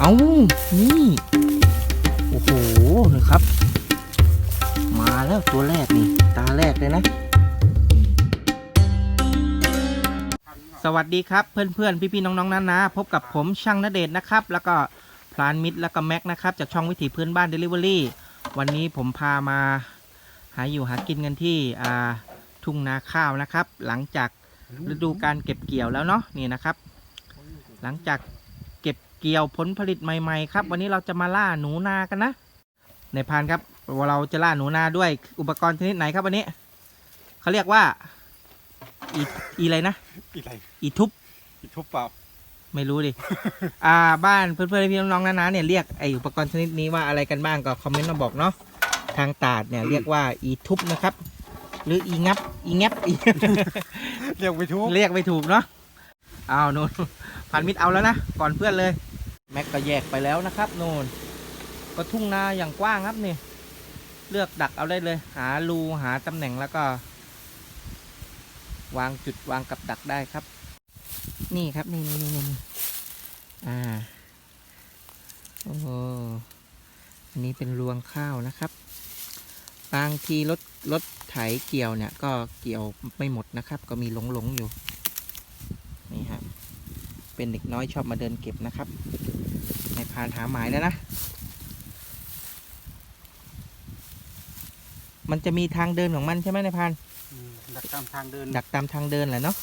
เอานี่ โอ้โหนะครับ มาแล้วตัวแรกนี่ ตาแรกเลยนะ สวัสดีครับเพื่อนๆ พี่ๆ น้องๆนานาพบกับผมช่างนเดชนะครับ แล้วก็พลานมิตรแล้วก็แม็กนะครับ จากช่องวิถีพื้นบ้าน Delivery วันนี้ผมพามา หาอยู่หากินกันที่ทุ่งนาข้าวนะครับ หลังจากฤดูการเก็บเกี่ยวแล้วเนาะนี่นะครับ หลังจาก เก็บเกี่ยวผลผลิตใหม่ๆครับ วันนี้เราจะมาล่าหนูนากันนะ ในพานครับเราจะล่าหนูนาด้วยอุปกรณ์ชนิดไหนครับวันนี้เขาเรียกว่าอีอีอะไรนะอีไรอีทุบอีทุบเปล่าไม่รู้ดิ อ่าบ้านเพื่อนๆพี่น้องๆนะๆเนี่ยเรียกไออุปกรณ์ชนิดนี้ว่าอะไรกันบ้างก็คอมเมนต์มาบอกเนาะทางตาดเนี่ยเรียกว่าอีทุบนะครับ หรืออีงับอีแงบอีเรียกไปทุบเรียกไม่ถูกเนาะเอาโน่นพันมิตรเอาแล้วนะก่อนเพื่อนเลยแม็กก็แยกไปแล้วนะครับโน่นก็ทุ่งนาอย่างกว้างครับนี่ เลือกดักเอาได้เลย หารูหาตำแหน่งแล้วก็ วางจุดวางกับดักได้ครับ นี่ครับนี่นี่นี่นี่อ่าโอ้อันนี้เป็นรวงข้าวนะครับ บางทีรถรถไถเกี่ยวเนี่ย ก็เกี่ยวไม่หมดนะครับ ก็มีหลงหลงๆอยู่ เป็นเด็กน้อยชอบมาเดินเก็บนะครับในพานหาหมายแล้วนะ มันจะมีทางเดินของมันใช่ไหมในพานอืมดักตามทางเดิน ดักตามทางเดินแหละเนาะ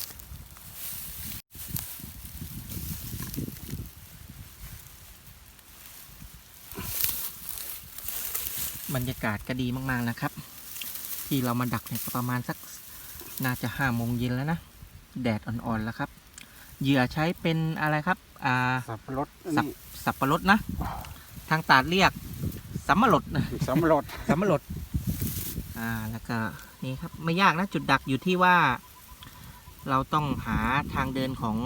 บรรยากาศก็ดีมากๆนะครับ ที่เรามาดักเนี่ยก็ประมาณสักน่าจะห้าโมงเย็นแล้วนะ แดดอ่อนๆแล้วครับ เหยื่อใช้เป็นอะไรครับอ่าสับปะรดสับสับปะรดนะ ทางตาดเรียกสัมมะรดนะนี่สับปะรด สำรวจอ่า แล้วก็นี่ครับไม่ยากนะจุดดักอยู่ที่ว่า เราต้องหาทางเดินของ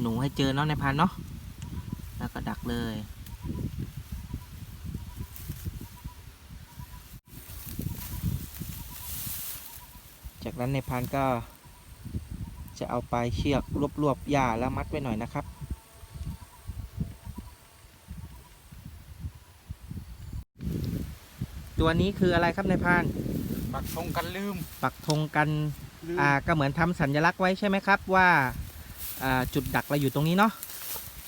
หนูให้เจอเนาะในพันเนาะแล้วก็ดักเลยจากนั้นในพันก็ จะเอาปลายเชือกรวบๆหญ้าแล้วมัดไว้หน่อยนะครับ ตัวนี้คืออะไรครับในายพราน ปักธงกันลืม ปักธงกันลืมอ่าก็เหมือนทำสัญลักษณ์ไว้ใช่ไหมครับว่าอ่าจุดดักเราอยู่ตรงนี้เนาะ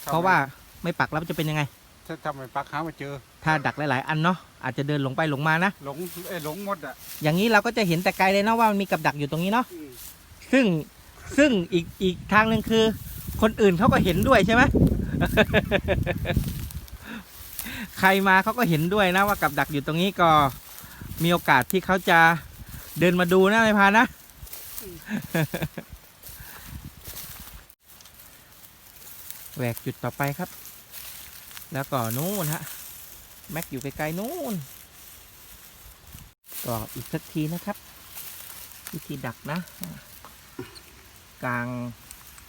เพราะว่าไม่ปักแล้วจะเป็นยังไง ถ้าทำไมปักหามาเจอ ถ้าดักหลายๆ อันเนาะอาจจะเดินหลงไปหลงมานะ หลงเอ้ยหลงหมดอะอย่างนี้เราก็จะเห็นแต่ไกลเลยเนาะว่ามันมีกับดักอยู่ตรงนี้เนาะอืมซึ่ง ซึ่งอีกอีกทางหนึ่งคือ คนอื่นเขาก็เห็นด้วยใช่ไหมใครมาเขาก็เห็นด้วยนะว่ากับดักอยู่ตรงนี้ก็มีโอกาสที่เขาจะเดินมาดูนะไม่พานนะ แหวกจุดต่อไปครับ แล้วก็นู้นฮะ แม็กอยู่ไกลๆนู้นก็อีกสักทีนะครับ วิธีดักนะ กลาง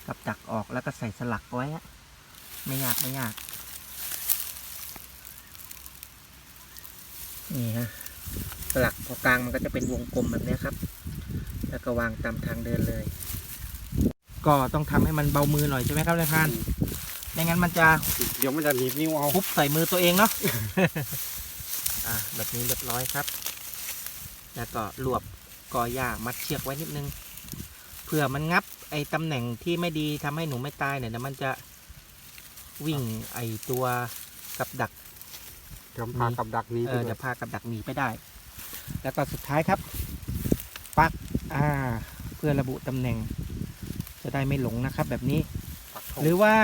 กับดักออกแล้วก็ใส่สลักไว้อะไม่ยากไม่ยาก นี่ฮะสลักพอกลางมันก็จะเป็นวงกลมแบบเนี้ยครับ แล้วก็วางตามทางเดินเลย ก็ต้องทำให้มันเบามือหน่อยใช่ไหมครับนายพรานไม่งั้นมันจะเดี๋ยวมันจะหนีบนิ้วเอาคุบใส่มือตัวเองเนาะอะแบบนี้เรียบร้อยครับ แล้วก็รวบกอหญ้ามัดเชือกไว้นิดนึงเผื่อมันงับไอ้ตำแหน่งที่ไม่ดีทำให้หนูไม่ตายเนี่ยเดี๋ยวมันจะวิ่งไอ้ตัวกับดักเดี๋ยวพากับดักหนี้เออเดี๋ยวพากับดักหนีไปได้ แล้วก็สุดท้ายครับปักอ่า เพื่อระบุตำแหน่ง จะได้ไม่หลงนะครับ แบบนี้ปักธงหรือว่า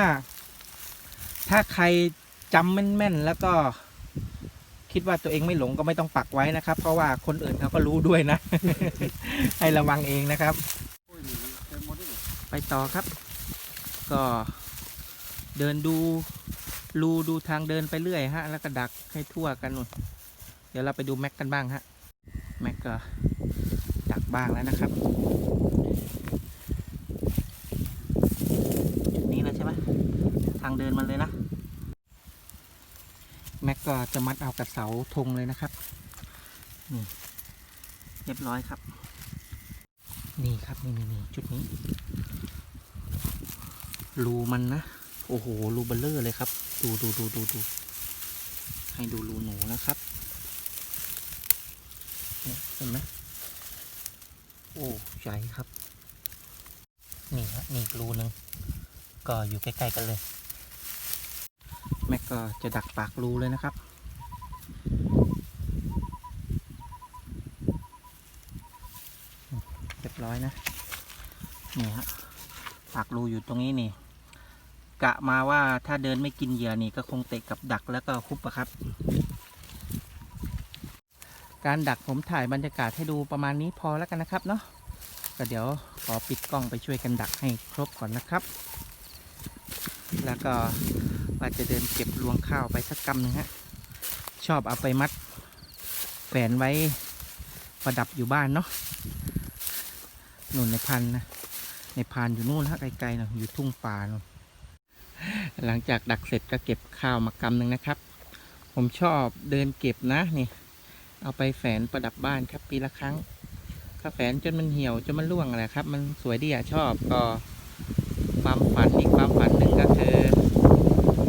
ถ้าใครจำแม่นๆแล้วก็คิดว่าตัวเองไม่หลงก็ไม่ต้องปักไว้นะครับ เพราะว่าคนอื่นเขาก็รู้ด้วยนะ ให้ระวังเองนะครับ ไปต่อครับ ก็เดินดูรูดูทางเดินไปเรื่อยฮะ แล้วก็ดักให้ทั่วกันนู่นเดี๋ยวเราไปดูแม็กกันบ้างฮะ แม็กก็ดักบ้างแล้วนะครับจุดนี้เลยใช่ไหมทางเดินมันเลยนะ แม็กก็จะมัดเอากับเสาธงเลยนะครับ นี่เรียบร้อยครับ นี่ครับนี่นี่นี่จุดนี้ รูมันนะ โอ้โห รูเบลเลอร์เลยครับ ดูดูดูดูดู ให้ดูรูหนูนะครับเห็นไหมโอ้ใหญ่ครับ นี่ฮะนี่รูหนึ่งก็อยู่ใกล้ๆกันเลย แม็กก็จะดักปากรูเลยนะครับเรียบร้อยนะ นี่ฮะปากรูอยู่ตรงนี้นี่ กะมาว่าถ้าเดินไม่กินเหยื่อนี่ก็คงเตะกับดักแล้วก็คุบอะครับ การดักผมถ่ายบรรยากาศให้ดูประมาณนี้พอแล้วกันนะครับเนาะก็เดี๋ยวขอปิดกล้องไปช่วยกันดักให้ครบก่อนนะครับ แล้วก็ว่าจะเดินเก็บรวงข้าวไปสักกำหนึ่งฮะชอบเอาไปมัดแขวนไว้ประดับอยู่บ้านเนาะนู่นในพันนะในพานอยู่นู่นฮะไกลๆเนาะอยู่ทุ่งป่าเนู่น หลังจากดักเสร็จก็เก็บข้าวมากำหนึ่งนะครับ ผมชอบเดินเก็บนะนี่ เอาไปแฝนประดับบ้านครับปีละครั้งก็แฝนจนมันเหี่ยวจนมันร่วงอะไรครับ มันสวยดีอะชอบก็ความฝันอีกความฝันหนึ่งก็คือ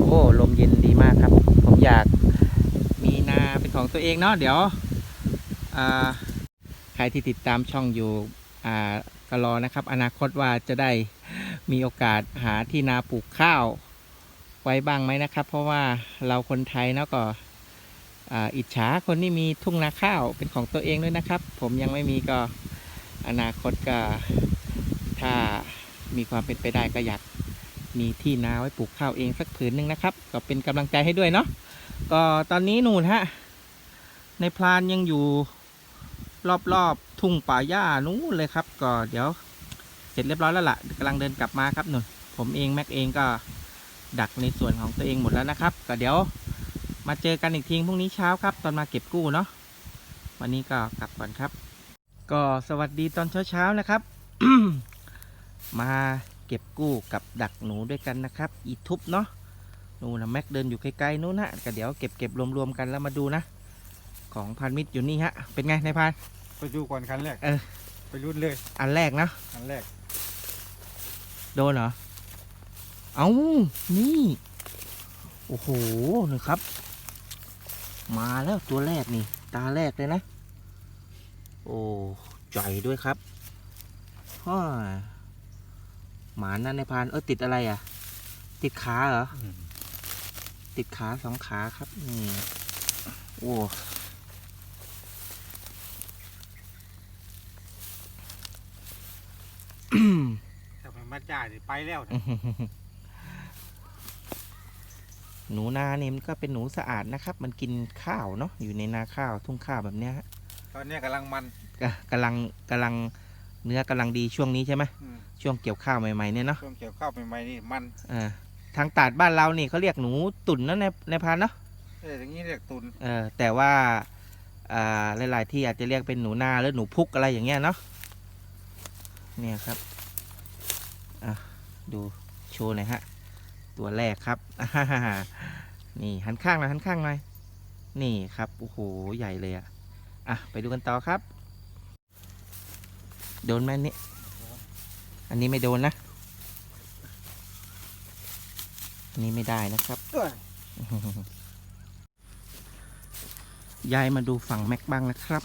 โอ้ลมเย็นดีมากครับ ผมอยากมีนาเป็นของตัวเองเนาะเดี๋ยวใครที่ติดตามช่องอยู่ก็รอนะครับ อนาคตว่าจะได้มีโอกาสหาที่นาปลูกข้าว ไว้บ้างไหมนะครับ เพราะว่าเราคนไทยเนาะก็ออิจฉาคนที่มีทุ่งนาข้าวเป็นของตัวเองด้วยนะครับ ผมยังไม่มีก็อนาคตก็ถ้ามีความเป็นไปได้ก็อยากมีที่นาไว้ปลูกข้าวเองสักผืนหนึ่งนะครับ ก็เป็นกำลังใจให้ด้วยเนาะก็ตอนนี้นู่นฮะในพลานยังอยู่รอบๆทุ่งป่าหญ้านู้นเลยครับ ก็เดี๋ยวเสร็จเรียบร้อยแล้วล่ะกำลังเดินกลับมาครับหนุนผมเองแม็กเองก็ ดักในส่วนของตัวเองหมดแล้วนะครับ ก็เดี๋ยวมาเจอกันอีกทีพรุ่งนี้เช้าครับ ตอนมาเก็บกู้เนาะวันนี้ก็กลับก่อนครับ ก็สวัสดีตอนเช้าๆนะครับ มาเก็บกู้กับดักหนูด้วยกันนะครับ อีทุบเนาะนู่นนะแม็กเดินอยู่ไกลๆนู้นนะก็เดี๋ยวเก็บเก็บรวมๆกันแล้วมาดูนะ ของพันมิตรอยู่นี่ฮะ เป็นไงในายพันไปดูก่อนคันแรกเออไปรุ่นเลย อันแรกนะคันแรก โดนเหรอ เอานี่ โอ้โหนี่ครับ มาแล้วตัวแรกนี่ ตาแรกเลยนะ โอ้ใหญ่ด้วยครับฮ่าหมานั่นในพานเออติดอะไรอะ ติดขาเหรอ ติดขาสองขาครับนี่โอ้ถ้ามันมาจ่ายนี่ไปแล้วนะ หนูนาเนี่ยมันก็เป็นหนูสะอาดนะครับ มันกินข้าวเนาะอยู่ในนาข้าวทุ่งข้าวแบบเนี้ยฮะตอนเนี้ยกำลังมัน ก็กำลังกำลังเนื้อกำลังดีช่วงนี้ใช่ไหมอืม ช่วงเกี่ยวข้าวใหม่ๆเนี่ยเนาะช่วงเกี่ยวข้าวใหม่ๆนี่มันอ่าทางตาดบ้านเรานี่เขาเรียกหนูตุ่นนะในในพานเนาะเอ้ยอย่างนี้เรียกตุนเออแต่ว่าอ่าหลายๆที่อาจจะเรียกเป็นหนูนาหรือหนูพุกอะไรอย่างเงี้ยเนาะเนี่ยครับอะดูโชว์หน่อยฮะ ตัวแรกครับนี่หันข้างหน่อยหันข้างหน่อยนี่ครับโอ้โหใหญ่เลยอะอะไปดูกันต่อครับ โดนไหมนนี้อันนี้ไม่โดนนะอันนี้ไม่ได้นะครับยย้ายมาดูฝั่งแม็กบ้างนะครับ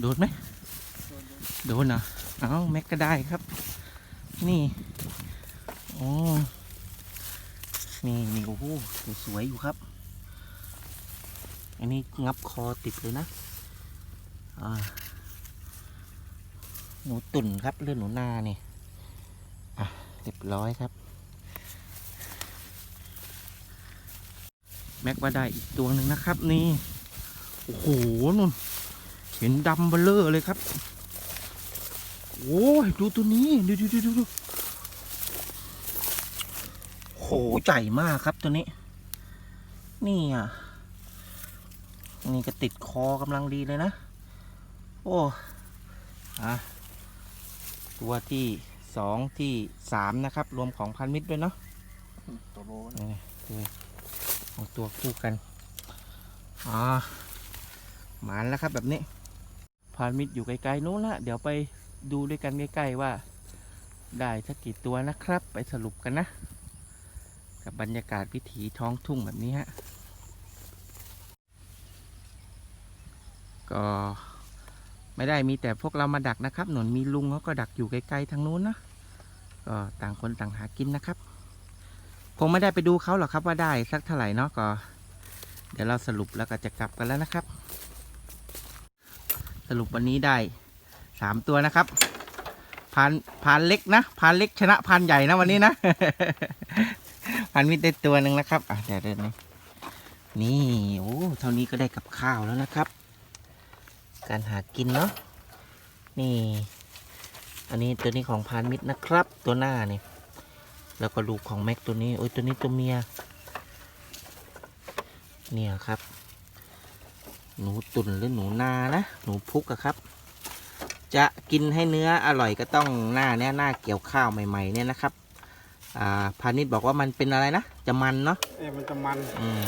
โดนไหม โดนเหรอเอาแม็กก็ได้ครับ นี่โอ้นี่นี่โอ้โหสวยอยู่ครับ อันนี้งับคอติดเลยนะหนูตุ่นครับเลือดหนูนาเนี่ยอะเรียบร้อยครับ แม็กว่าได้อีกตัวหนึ่งนะครับ นี่ โอ้โหนุ่นเห็นดำเบลเลอร์เลยครับ โอ้ยดูตัวนี้ดูดูดูดูดูโหใหญ่มากครับตัวนี้ นี่อะ นี่ก็ติดคอกำลังดีเลยนะ โอ้อะตัวที่สองที่สามนะครับ รวมของพันมิตรด้วยเนาะตัวโลนะนี่ตัวเอาตัวคู่กันอ่าหมานแล้วครับแบบนี้พานมิดอยู่ไกลๆนู้นละเดี๋ยวไป ดูด้วยกันใกล้ๆว่า ได้สักกี่ตัวนะครับ ไปสรุปกันนะ กับบรรยากาศวิถีท้องทุ่งแบบนี้ฮะก็ไม่ได้มีแต่พวกเรามาดักนะครับ หนุนมีลุงเขาก็ดักอยู่ไกลๆทางนู้นนะก็ต่างคนต่างหากินนะครับ คงไม่ได้ไปดูเขาหรอกครับว่าได้สักเท่าไหร่เนาะก็ เดี๋ยวเราสรุปแล้วก็จะกลับกันแล้วนะครับ สรุปวันนี้ได้ สามตัวนะครับพานพานเล็กนะพานเล็กชนะพานใหญ่นะวันนี้นะพานมิดได้ตัวหนึ่งนะครับอะเดี๋ยวเดี๋ยวนี้นี่โอ้เท่านี้ก็ได้กับข้าวแล้วนะครับ การหากินเนาะนี่ อันนี้ตัวนี้ของพานมิดนะครับ ตัวหน้านี่แล้วก็ลูกของแม็กตัวนี้โอ้ยตัวนี้ตัวเมียเนี่ยครับ หนูตุ่นหรือหนูนานะ หนูพุกอะครับ จะกินให้เนื้ออร่อยก็ต้องหน้าเนี้ยหน้าเกี่ยวข้าวใหม่ๆเนี่ยนะครับ อ่าพาณิชย์บอกว่ามันเป็นอะไรนะ จะมันเนาะ เอ้ยมันจะมัน อืม